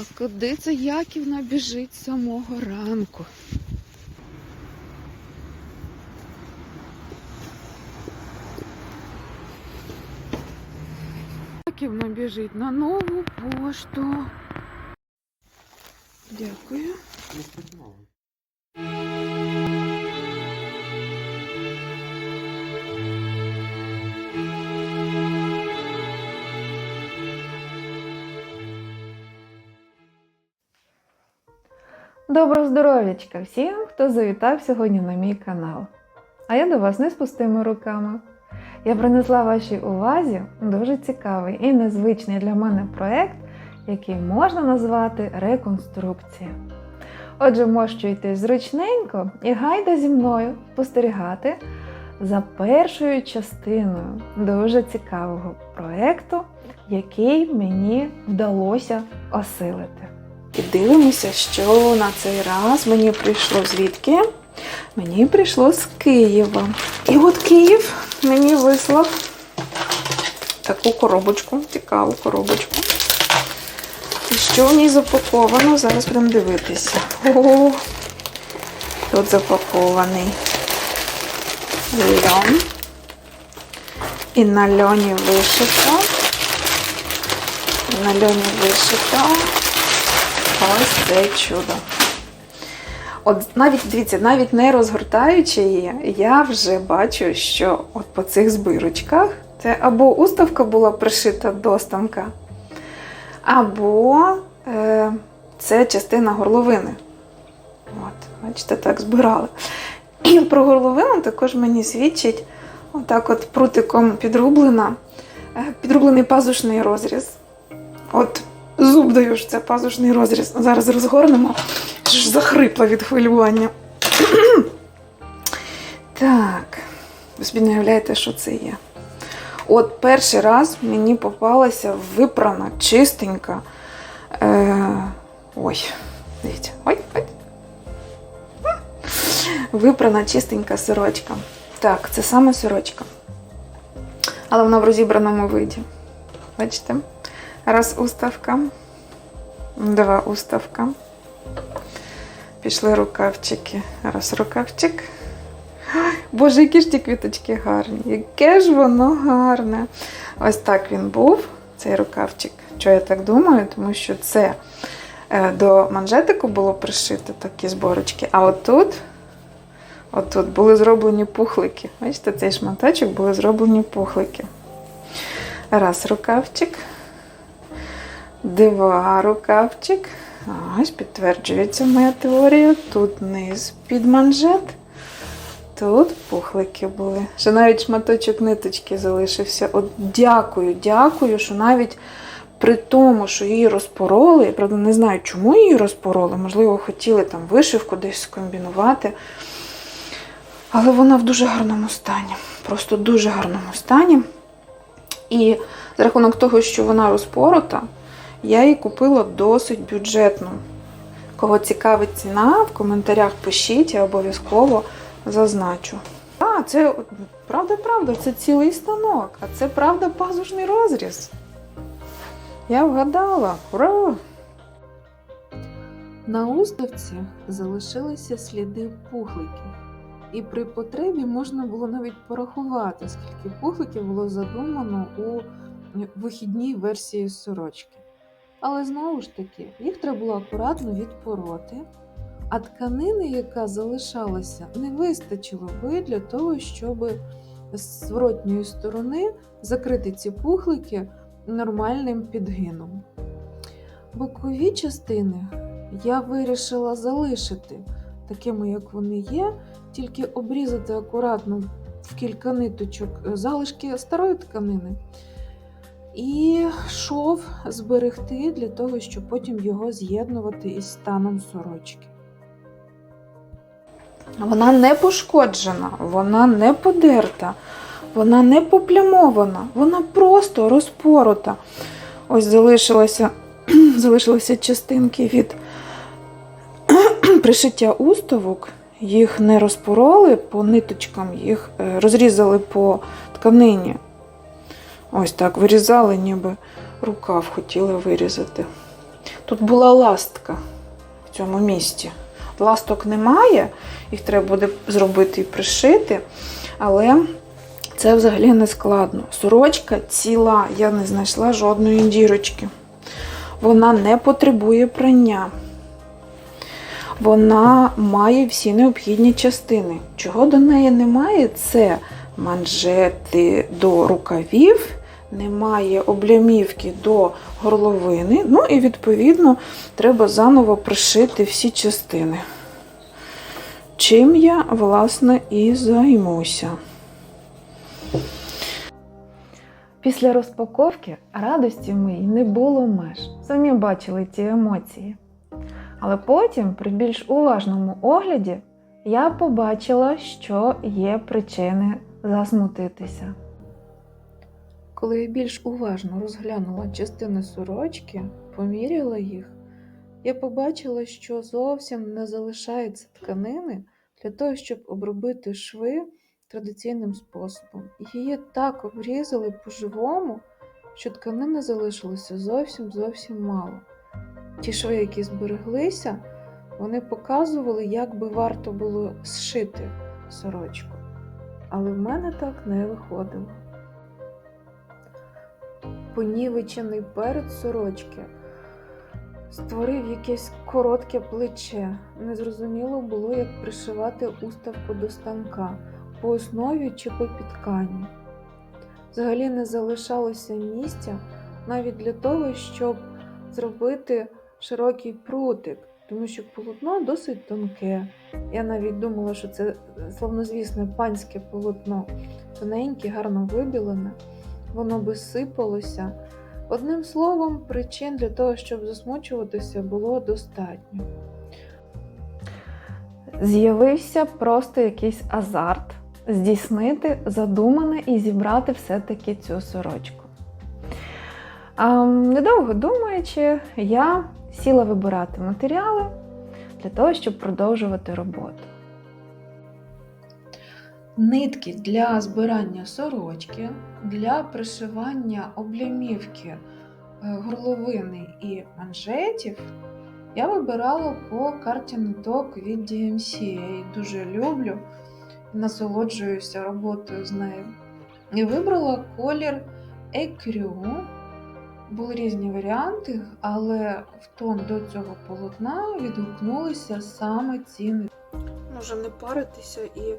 А куди це Яківна біжить з самого ранку? Яківна біжить на нову пошту. Дякую. Доброго здоров'ячка всім, хто завітав сьогодні на мій канал. А я до вас не з пустими руками. Я принесла вашій увазі дуже цікавий і незвичний для мене проект, який можна назвати реконструкція. Отже, мощуйтесь зручненько і гайда зі мною спостерігати за першою частиною дуже цікавого проекту, який мені вдалося осилити. І дивимося, що на цей раз мені прийшло звідки? Мені прийшло з Києва. І от Київ мені вислав таку коробочку, цікаву коробочку. І що в ній запаковано? Зараз будемо дивитися. О, тут запакований льон. І на льоні вишито. На льоні вишито. Ось це чудо. От навіть дивіться, навіть не розгортаючи її, я вже бачу, що от по цих збирочках це або уставка була пришита до станка, або е, це частина горловини. От, бачите, так збирали. І про горловину також мені свідчить отак от прутиком підрублена, е, підрублений пазушний розріз. От Зуб даю ж це пазушний розріз. Зараз розгорнемо. Ж захрипла від хвилювання. так, ви собі не уявляєте, що це є. От перший раз мені попалася випрана, чистенька. Е, ой, дивіться, ой, ой. Випрана чистенька сорочка. Так, це саме сорочка. Але вона в розібраному виді. Бачите? Раз уставка, два уставка. Пішли рукавчики. Раз рукавчик. Боже, які ж ті квіточки гарні. Яке ж воно гарне. Ось так він був, цей рукавчик. Що я так думаю? Тому що це е, до манжетику було пришито такі зборочки. А отут, отут були зроблені пухлики. Бачите, цей шматочок були зроблені пухлики. Раз рукавчик. Два рукавчик. Ось підтверджується моя теорія. Тут низ під манжет. Тут пухлики були. Ще навіть шматочок ниточки залишився. От дякую, дякую, що навіть при тому, що її розпороли, я правда не знаю, чому її розпороли, можливо, хотіли там вишивку десь скомбінувати. Але вона в дуже гарному стані. Просто дуже гарному стані. І за рахунок того, що вона розпорота, я її купила досить бюджетно. Кого цікавить ціна, в коментарях пишіть, я обов'язково зазначу. А, це правда-правда, це цілий станок, а це правда пазушний розріз. Я вгадала. Ура! На уставці залишилися сліди пухликів, і при потребі можна було навіть порахувати, скільки пухликів було задумано у вихідній версії сорочки. Але знову ж таки, їх треба було акуратно відпороти, а тканини, яка залишалася, не вистачило би для того, щоб з зворотньої сторони закрити ці пухлики нормальним підгином. Бокові частини я вирішила залишити такими, як вони є, тільки обрізати акуратно в кілька ниточок залишки старої тканини. І шов зберегти для того, щоб потім його з'єднувати із станом сорочки. Вона не пошкоджена, вона не подерта, вона не поплямована, вона просто розпорота. Ось залишилося, залишилися частинки від пришиття уставок. Їх не розпороли по ниточкам, їх е, розрізали по тканині. Ось так вирізали, ніби рукав хотіли вирізати. Тут була ластка в цьому місці. Ласток немає, їх треба буде зробити і пришити, але це взагалі не складно. Сорочка ціла, я не знайшла жодної дірочки. Вона не потребує прання. Вона має всі необхідні частини. Чого до неї немає, це манжети до рукавів, немає облямівки до горловини. Ну і відповідно треба заново пришити всі частини. Чим я, власне, і займуся. Після розпаковки радості моїй не було меж. Самі бачили ті емоції. Але потім, при більш уважному огляді, я побачила, що є причини засмутитися. Коли я більш уважно розглянула частини сорочки, поміряла їх, я побачила, що зовсім не залишається тканини для того, щоб обробити шви традиційним способом. Її так обрізали по-живому, що тканини залишилося зовсім зовсім мало. Ті шви, які збереглися, вони показували, як би варто було зшити сорочку. Але в мене так не виходило. Понівечений перед сорочки створив якесь коротке плече. Незрозуміло було, як пришивати уставку до станка по основі чи по підкані. Взагалі не залишалося місця навіть для того, щоб зробити широкий прутик, тому що полотно досить тонке. Я навіть думала, що це славнозвісне панське полотно, тоненьке, гарно вибілене, воно би сипалося. Одним словом, причин для того, щоб засмучуватися, було достатньо. З'явився просто якийсь азарт здійснити задумане і зібрати все-таки цю сорочку. А, недовго думаючи, я сіла вибирати матеріали для того, щоб продовжувати роботу. Нитки для збирання сорочки, для пришивання облямівки е, горловини і манжетів я вибирала по карті ниток від DMC. Я її дуже люблю насолоджуюся роботою з нею. І вибрала колір Ecru. Були різні варіанти, але в тон до цього полотна відгукнулися саме ці нитки. Може не паритися і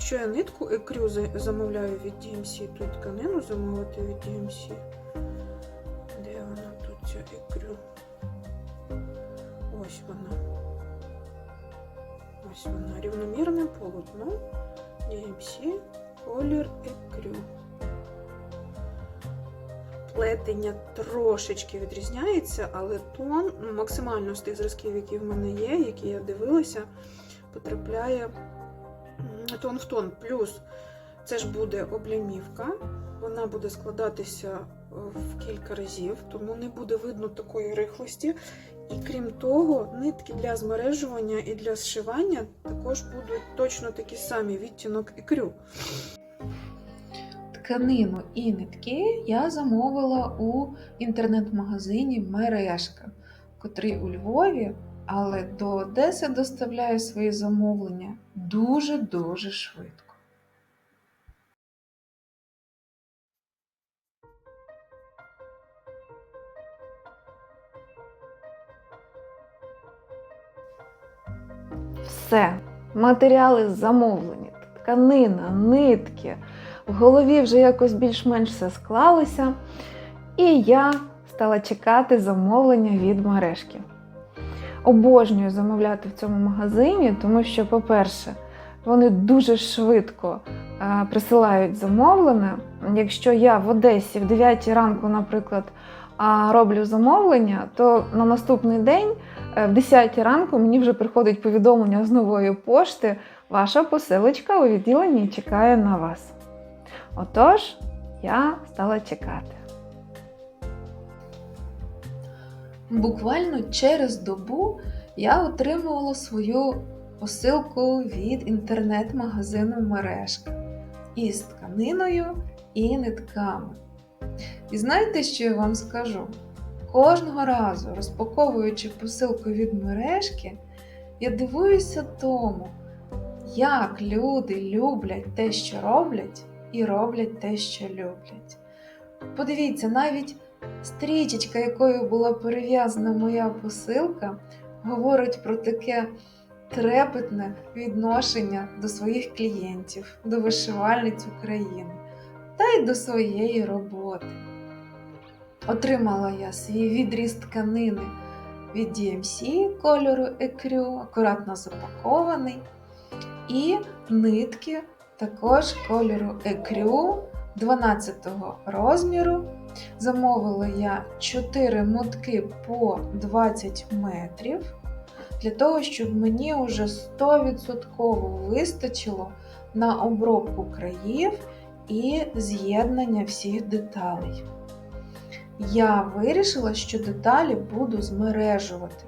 якщо я нитку екрю замовляю від DMC, й тканину замовити від DMC. Де вона тут ця екрю? Ось вона. Ось вона. Рівномірне полотно. DMC, колір екрю. Плетення трошечки відрізняється, але тон ну, максимально з тих зразків, які в мене є, які я дивилася, потрапляє тон в тон. Плюс це ж буде облямівка, вона буде складатися е, в кілька разів, тому не буде видно такої рихлості. І крім того, нитки для змережування і для зшивання також будуть точно такі самі відтінок ікрю. Тканину і нитки я замовила у інтернет-магазині Мережка, котрий у Львові, але до Одеси доставляє свої замовлення дуже-дуже швидко. Все, матеріали замовлені, тканина, нитки. В голові вже якось більш-менш все склалося. І я стала чекати замовлення від мережки. Обожнюю замовляти в цьому магазині, тому що, по-перше, вони дуже швидко е, присилають замовлення. Якщо я в Одесі в 9 ранку, наприклад, роблю замовлення, то на наступний день Е, В 10 ранку мені вже приходить повідомлення з нової пошти. Ваша посилочка у відділенні чекає на вас. Отож, я стала чекати. Буквально через добу я отримувала свою посилку від інтернет-магазину Мережка із тканиною і нитками. І знаєте, що я вам скажу? кожного разу, розпаковуючи посилку від мережки, я дивуюся тому, як люди люблять те, що роблять, і роблять те, що люблять. Подивіться, навіть стрічечка, якою була перев'язана моя посилка, говорить про таке трепетне відношення до своїх клієнтів, до вишивальниць України та й до своєї роботи. Отримала я свій відріз тканини від DMC кольору Ecru, акуратно запакований, і нитки також кольору Ecru 12 розміру. Замовила я 4 мотки по 20 метрів для того, щоб мені вже 100% вистачило на обробку країв і з'єднання всіх деталей. Я вирішила, що деталі буду змережувати.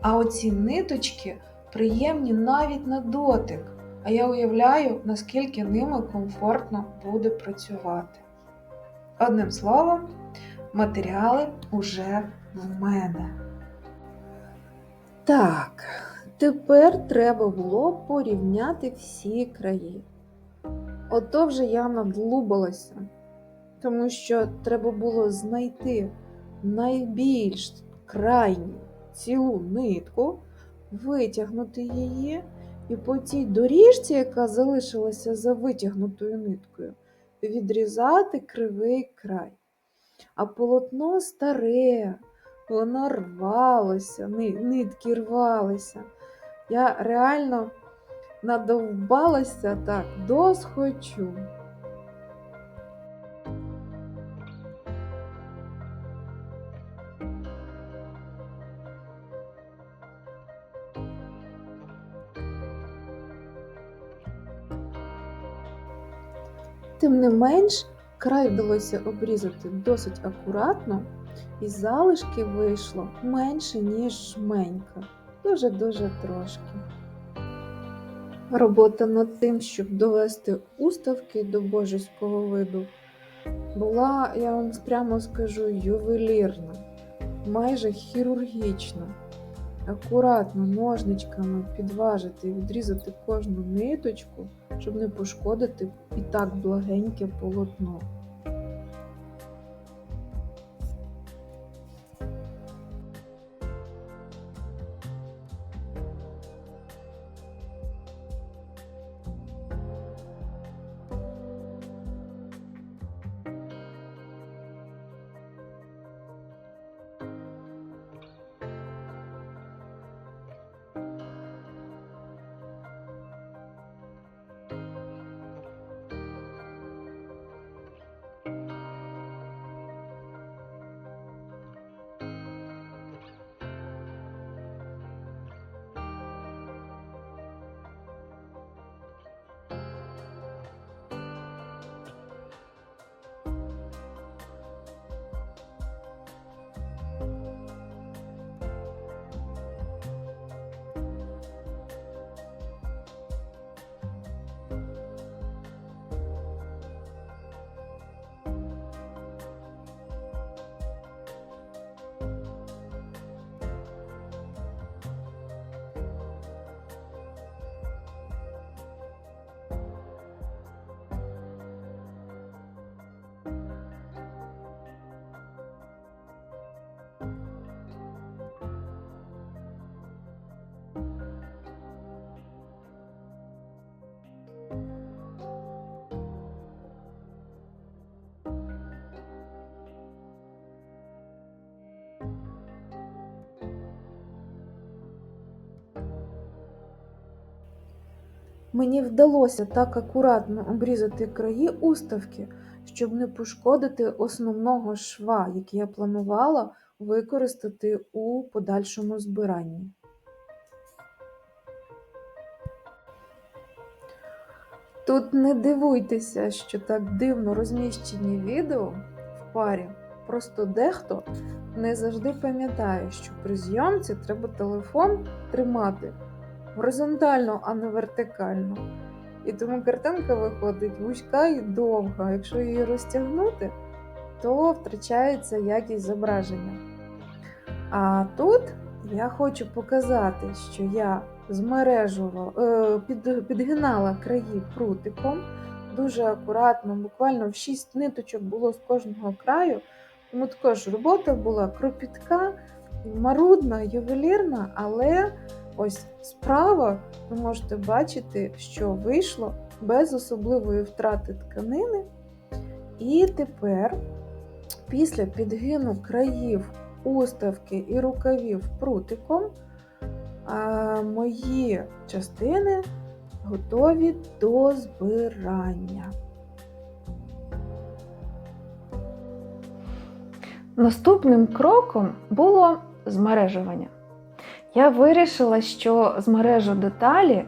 А оці ниточки приємні навіть на дотик. А я уявляю, наскільки ними комфортно буде працювати. Одним словом, матеріали уже в мене. Так, тепер треба було порівняти всі краї. Ото вже я надлубалася, тому що треба було знайти найбільш крайню цілу нитку, витягнути її, і по тій доріжці, яка залишилася за витягнутою ниткою, відрізати кривий край. А полотно старе, воно рвалося, нитки рвалися. Я реально надовбалася так досхочу. Тим не менш, край вдалося обрізати досить акуратно, і залишки вийшло менше, ніж жменька. Дуже-дуже трошки. Робота над тим, щоб довести уставки до божеського виду, була, я вам прямо скажу, ювелірна, майже хірургічна. Акуратно ножничками підважити і відрізати кожну ниточку, щоб не пошкодити і так благеньке полотно. Мені вдалося так акуратно обрізати краї уставки, щоб не пошкодити основного шва, який я планувала використати у подальшому збиранні. Тут не дивуйтеся, що так дивно розміщені відео в парі. Просто дехто не завжди пам'ятає, що при зйомці треба телефон тримати горизонтально, а не вертикально. І тому картинка виходить вузька і довга. Якщо її розтягнути, то втрачається якість зображення. А тут я хочу показати, що я змережувала, е, підгинала краї прутиком дуже акуратно, буквально в 6 ниточок було з кожного краю. Тому також робота була кропітка, марудна, ювелірна, але ось справа ви можете бачити, що вийшло без особливої втрати тканини. І тепер, після підгину країв уставки і рукавів прутиком, мої частини готові до збирання. Наступним кроком було змережування. Я вирішила, що змережу деталі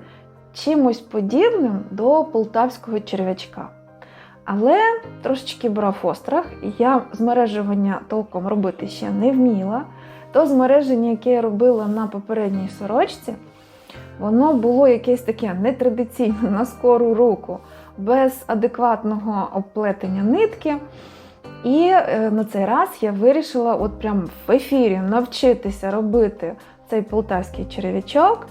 чимось подібним до полтавського черв'ячка. Але трошечки брав острах, і я змережування толком робити ще не вміла. То змереження, яке я робила на попередній сорочці, воно було якесь таке нетрадиційне на скору руку, без адекватного обплетення нитки. І е, на цей раз я вирішила от прям в ефірі навчитися робити цей полтавський черев'ячок.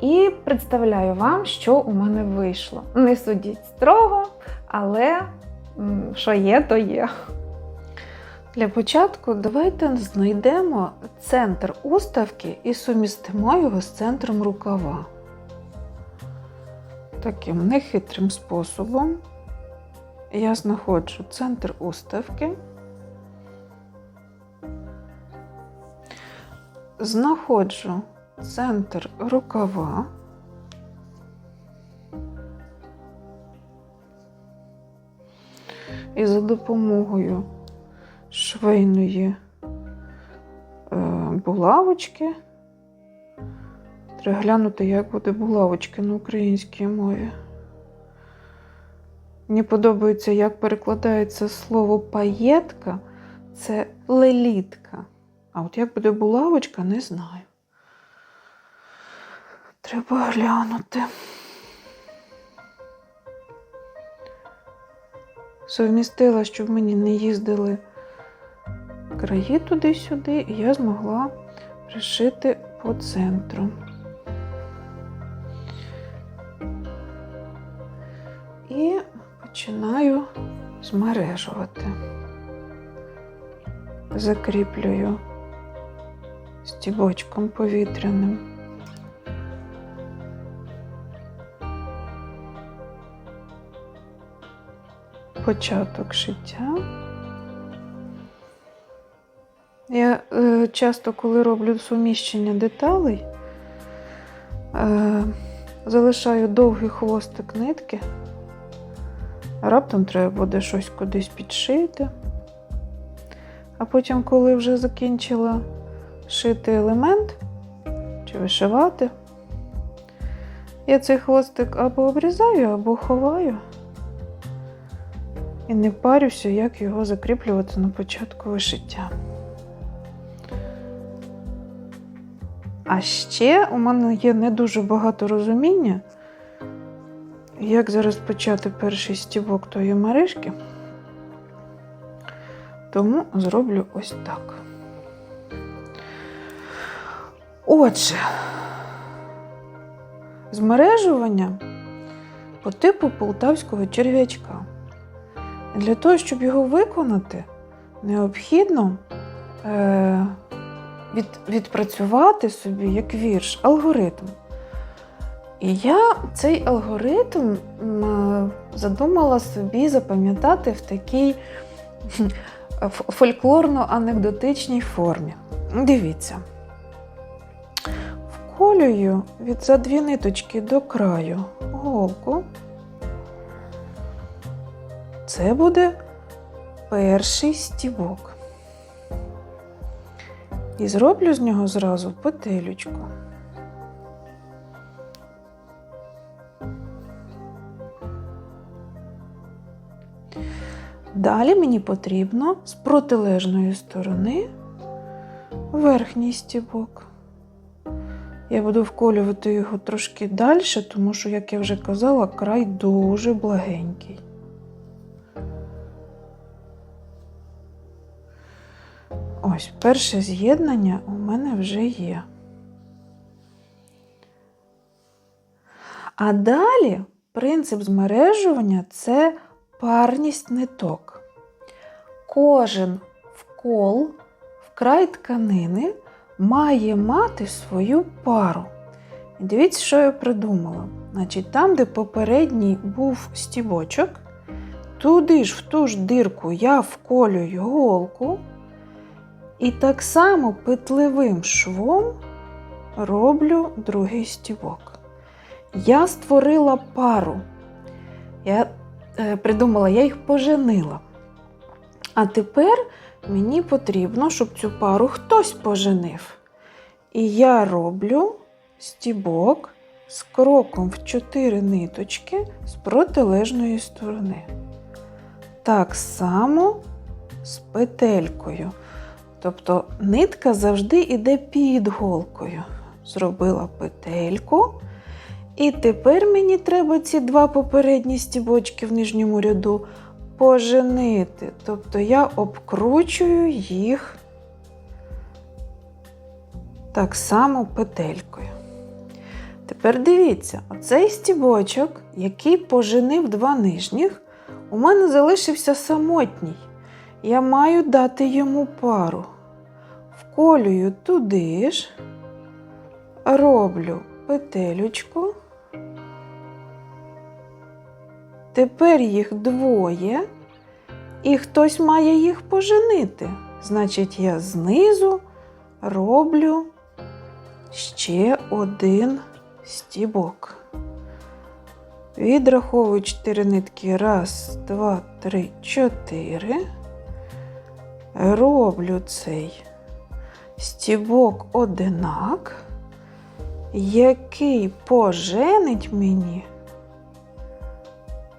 І представляю вам, що у мене вийшло. Не судіть строго, але що є, то є. Для початку давайте знайдемо центр уставки і сумістимо його з центром рукава. Таким нехитрим способом я знаходжу центр уставки, знаходжу центр рукава. І за допомогою швейної е, булавочки. Треба глянути, як буде булавочки на українській мові. Мені подобається, як перекладається слово паєтка, це лелітка. А от як буде булавочка, не знаю. Треба глянути. Совмістила, щоб мені не їздили краї туди-сюди, і я змогла пришити по центру. І починаю змережувати. Закріплюю стібочком повітряним. Початок шиття. Я е, часто, коли роблю суміщення деталей, е, залишаю довгий хвостик нитки. Раптом треба буде щось кудись підшити. А потім, коли вже закінчила шити елемент чи вишивати, я цей хвостик або обрізаю, або ховаю. І не парюся, як його закріплювати на початку вишиття. А ще у мене є не дуже багато розуміння, як зараз почати перший стібок тої мережки. Тому зроблю ось так. Отже, змережування по типу полтавського черв'ячка. Для того, щоб його виконати, необхідно е, від, відпрацювати собі як вірш, алгоритм. І я цей алгоритм задумала собі запам'ятати в такій фольклорно-анекдотичній формі. Дивіться. Вколюю від за ниточки до краю голку. Це буде перший стібок. І зроблю з нього зразу петелючку. Далі мені потрібно з протилежної сторони верхній стібок. Я буду вколювати його трошки далі, тому що, як я вже казала, край дуже благенький. Ось перше з'єднання у мене вже є. А далі принцип змережування це парність ниток. Кожен вкол, вкрай тканини має мати свою пару. І дивіться, що я придумала. Значить, там, де попередній був стібочок, туди ж в ту ж дирку я вколюю голку. І так само петлевим швом роблю другий стібок. Я створила пару. Я е, придумала, я їх поженила. А тепер мені потрібно, щоб цю пару хтось поженив. І я роблю стібок з кроком в 4 ниточки з протилежної сторони. Так само з петелькою. Тобто нитка завжди йде під голкою. Зробила петельку. І тепер мені треба ці два попередні стібочки в нижньому ряду поженити. Тобто я обкручую їх так само петелькою. Тепер дивіться, оцей стібочок, який поженив два нижніх, у мене залишився самотній. Я маю дати йому пару. Вколюю туди ж, роблю петелючку. Тепер їх двоє, і хтось має їх поженити. Значить, я знизу роблю ще один стібок. Відраховую 4 нитки. Раз, два, три, чотири. Роблю цей стібок одинак, який поженить мені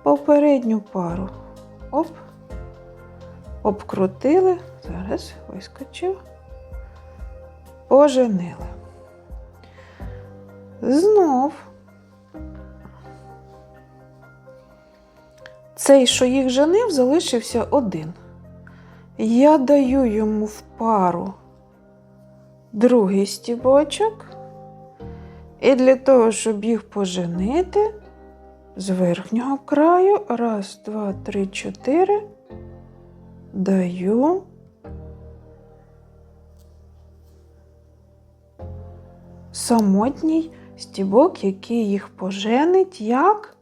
попередню пару. Оп. Обкрутили. Зараз вискочив. Поженили. Знов. Цей, що їх женив, залишився один. Я даю йому в пару другий стібочок. І для того, щоб їх поженити, з верхнього краю, раз, два, три, чотири, даю самотній стібок, який їх поженить, як,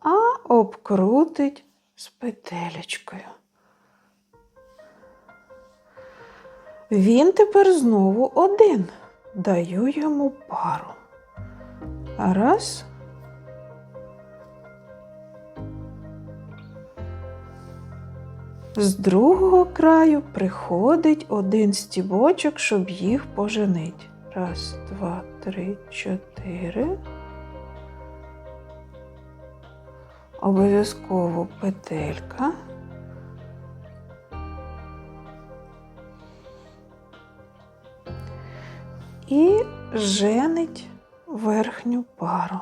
а обкрутить з петелечкою. Він тепер знову один. Даю йому пару. Раз. З другого краю приходить один стібочок, щоб їх поженить. Раз, два, три, чотири. Обов'язково петелька. І женить верхню пару.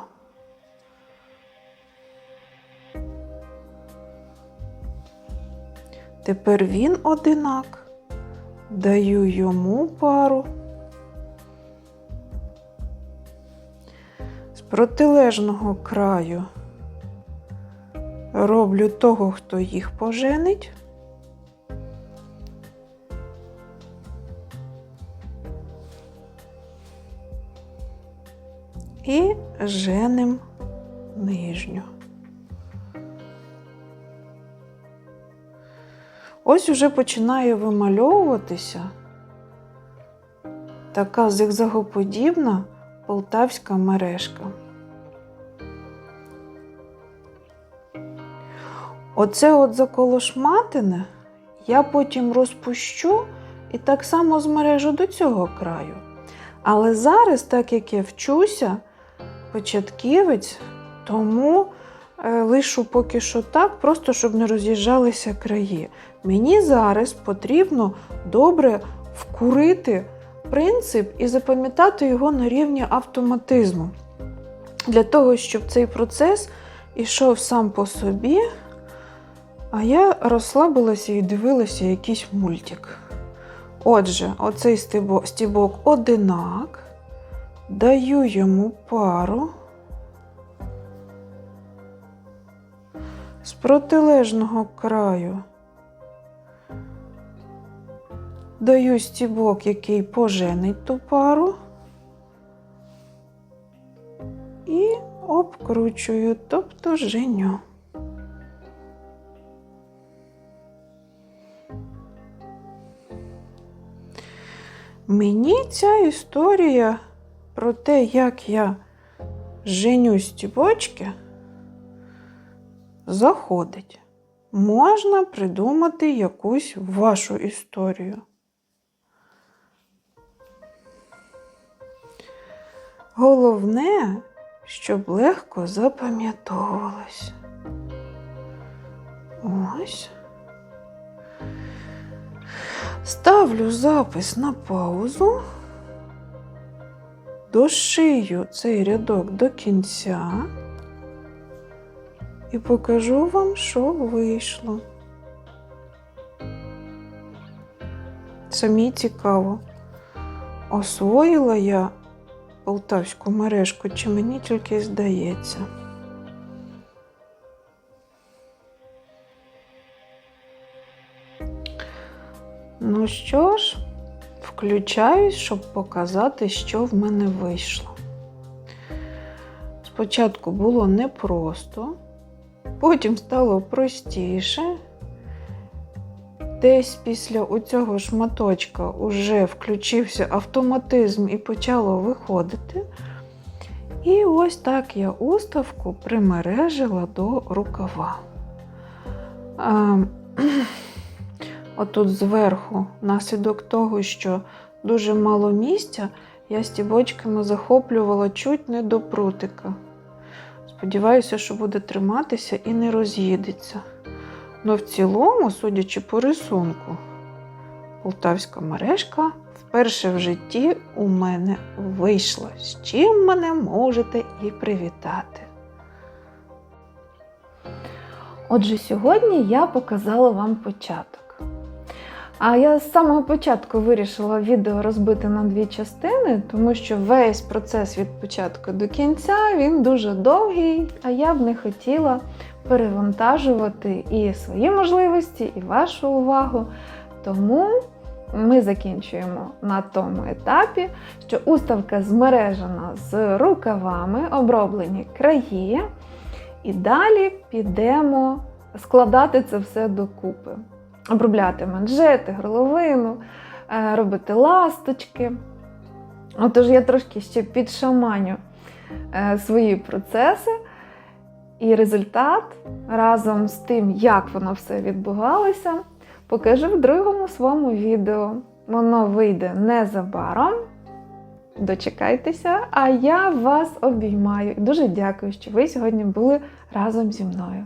Тепер він одинак. Даю йому пару. З протилежного краю роблю того, хто їх поженить. І женим нижню. Ось уже починає вимальовуватися така зигзагоподібна полтавська мережка. Оце от заколошматине я потім розпущу і так само змережу до цього краю. Але зараз, так як я вчуся, початківець, тому е, лишу поки що так, просто щоб не роз'їжджалися краї. Мені зараз потрібно добре вкурити принцип і запам'ятати його на рівні автоматизму. Для того, щоб цей процес ішов сам по собі, а я розслабилася і дивилася якийсь мультик. Отже, оцей стібок, одинак. Даю йому пару. З протилежного краю даю стібок, який поженить ту пару. І обкручую, тобто женю. Мені ця історія про те, як я женю стібочки, заходить. Можна придумати якусь вашу історію. Головне, щоб легко запам'ятовувалось. Ось. Ставлю запис на паузу, дошию цей рядок до кінця і покажу вам, що вийшло. Самі цікаво, освоїла я полтавську мережку, чи мені тільки здається. Ну що ж, включаюсь, щоб показати, що в мене вийшло. Спочатку було непросто, потім стало простіше. Десь після оцього шматочка вже включився автоматизм і почало виходити. І ось так я уставку примережила до рукава. Отут зверху, наслідок того, що дуже мало місця, я стібочками захоплювала чуть не до прутика. Сподіваюся, що буде триматися і не роз'їдеться. Ну, в цілому, судячи по рисунку, полтавська мережка вперше в житті у мене вийшла. З чим мене можете і привітати. Отже, сьогодні я показала вам початок. А я з самого початку вирішила відео розбити на дві частини, тому що весь процес від початку до кінця він дуже довгий, а я б не хотіла перевантажувати і свої можливості, і вашу увагу. Тому ми закінчуємо на тому етапі, що уставка змережена з рукавами, оброблені краї, і далі підемо складати це все докупи. Обробляти манжети, горловину, е, робити ласточки. Отож, я трошки ще підшаманю е, свої процеси, і результат разом з тим, як воно все відбувалося, покажу в другому своєму відео. Воно вийде незабаром. Дочекайтеся, а я вас обіймаю і дуже дякую, що ви сьогодні були разом зі мною.